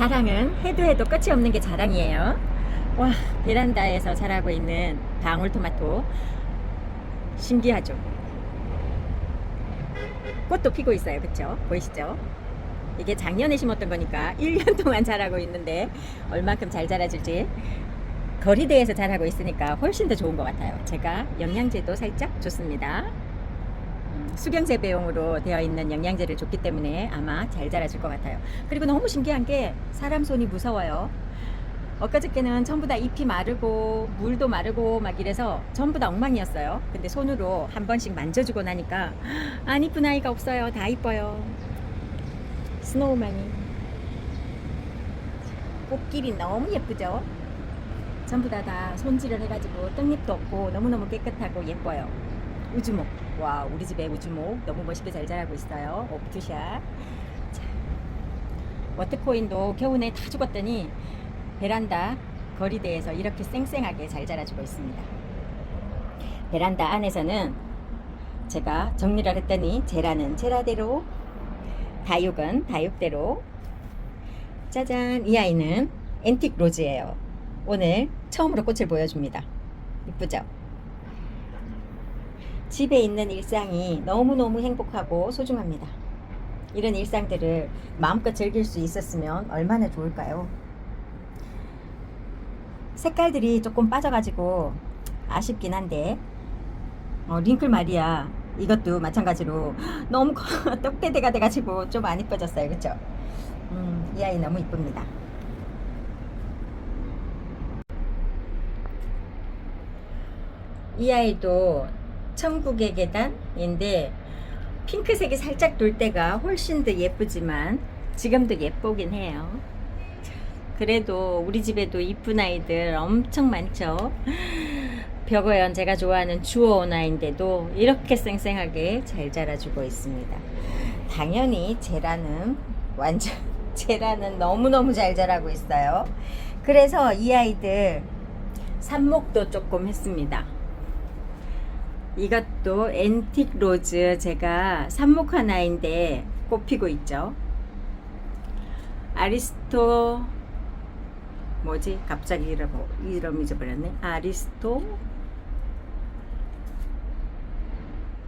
자랑은 해도 해도 끝이 없는 게 자랑이에요. 와, 베란다에서 자라고 있는 방울토마토. 신기하죠? 꽃도 피고 있어요. 그쵸? 보이시죠? 이게 작년에 심었던 거니까 1년 동안 자라고 있는데 얼만큼 잘 자라줄지 거리대에서 자라고 있으니까 훨씬 더 좋은 것 같아요. 제가 영양제도 살짝 줬습니다. 음, 수경재 배용으로 되어 있는 영양제를 줬기 때문에 아마 잘 자라줄 것 같아요. 그리고 너무 신기한 게 사람 손이 무서워요. 엊그저께는 전부 다 잎이 마르고 물도 마르고 막 이래서 전부 다 엉망이었어요. 근데 손으로 한 번씩 만져주고 나니까 안 이쁜 아이가 없어요. 다 이뻐요. 스노우맨이 꽃길이 너무 예쁘죠? 전부 다 다 손질을 해가지고 떡잎도 없고 너무너무 깨끗하고 예뻐요. 우주목. 와, 우리 집에 우주목 너무 멋있게 잘 자라고 있어요. 자, 워터코인도 겨우내 다 죽었더니 베란다 거리대에서 이렇게 쌩쌩하게 잘 자라주고 있습니다. 베란다 안에서는 제가 정리를 했더니 제라는 제라대로 다육은 다육대로 짜잔 이 아이는 앤틱 로즈예요. 오늘 처음으로 꽃을 보여줍니다. 이쁘죠? 집에 있는 일상이 너무너무 행복하고 소중합니다. 이런 일상들을 마음껏 즐길 수 있었으면 얼마나 좋을까요? 색깔들이 조금 빠져가지고 아쉽긴 한데 어, 링클 마리아 이것도 마찬가지로 너무 떡대대가 돼가지고 좀 안 이뻐졌어요 그쵸? 음, 이 아이 너무 이쁩니다 이 아이도 천국의 계단인데 핑크색이 살짝 돌 때가 훨씬 더 예쁘지만 지금도 예쁘긴 해요 그래도 우리 집에도 이쁜 아이들 엄청 많죠. 벽어연 제가 좋아하는 주어오나인데도 이렇게 쌩쌩하게 잘 자라주고 있습니다. 당연히 제라는 완전 제라는 너무너무 잘 자라고 있어요. 그래서 이 아이들 삽목도 조금 했습니다. 이것도 앤틱 로즈 제가 삽목 하나인데 꽃 피고 있죠. 아리스토 뭐지? 갑자기 이름, 이름 잊어버렸네. 아리스토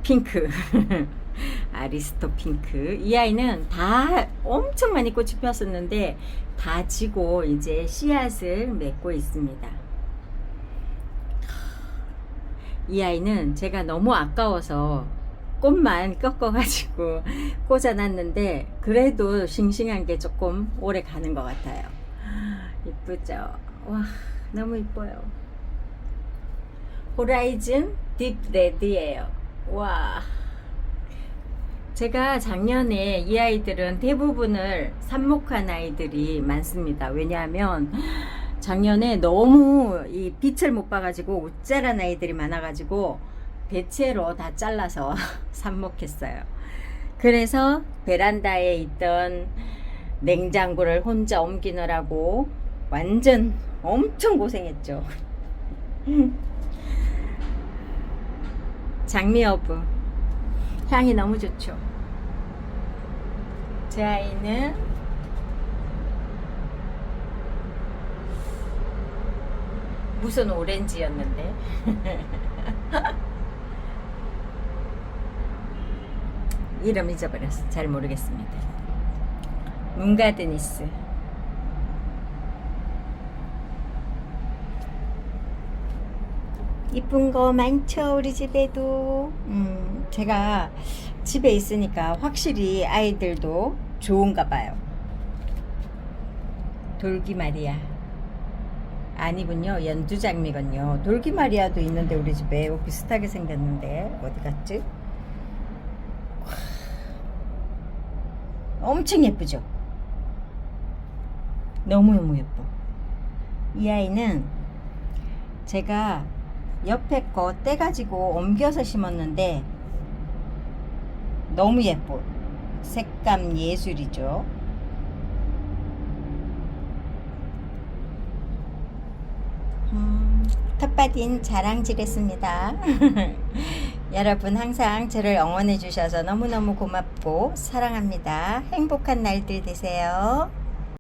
핑크. 아리스토 핑크. 이 아이는 다 엄청 많이 꽃이 피었었는데 다 지고 이제 씨앗을 맺고 있습니다. 이 아이는 제가 너무 아까워서 꽃만 꺾어가지고 꽂아놨는데 그래도 싱싱한 게 조금 오래 가는 것 같아요. 이쁘죠? 와, 너무 이뻐요. 호라이즌 딥 레드예요. 와. 제가 작년에 이 아이들은 대부분을 삽목한 아이들이 많습니다. 왜냐하면 작년에 너무 이 빛을 못 봐가지고 웃자란 아이들이 많아가지고 대체로 다 잘라서 삽목했어요. 그래서 베란다에 있던 냉장고를 혼자 옮기느라고 완전 엄청 고생했죠. 장미 어부 향이 너무 좋죠. 제 아이는 무슨 오렌지였는데? 이름 잊어버렸어. 잘 모르겠습니다. 문가드니스. 이쁜 거 많죠 우리 집에도. 음, 제가 집에 있으니까 확실히 아이들도 좋은가 봐요. 돌기마리아 아니군요. 연두장미군요. 돌기마리아도 있는데 우리 집에 비슷하게 생겼는데 어디 갔지? 엄청 예쁘죠? 너무너무 예뻐. 이 아이는 제가 옆에 거 떼가지고 옮겨서 심었는데 너무 예뻐. 색감 예술이죠 음, 텃밭인 자랑질했습니다. 여러분 항상 저를 응원해 주셔서 너무너무 고맙고 사랑합니다. 행복한 날들 되세요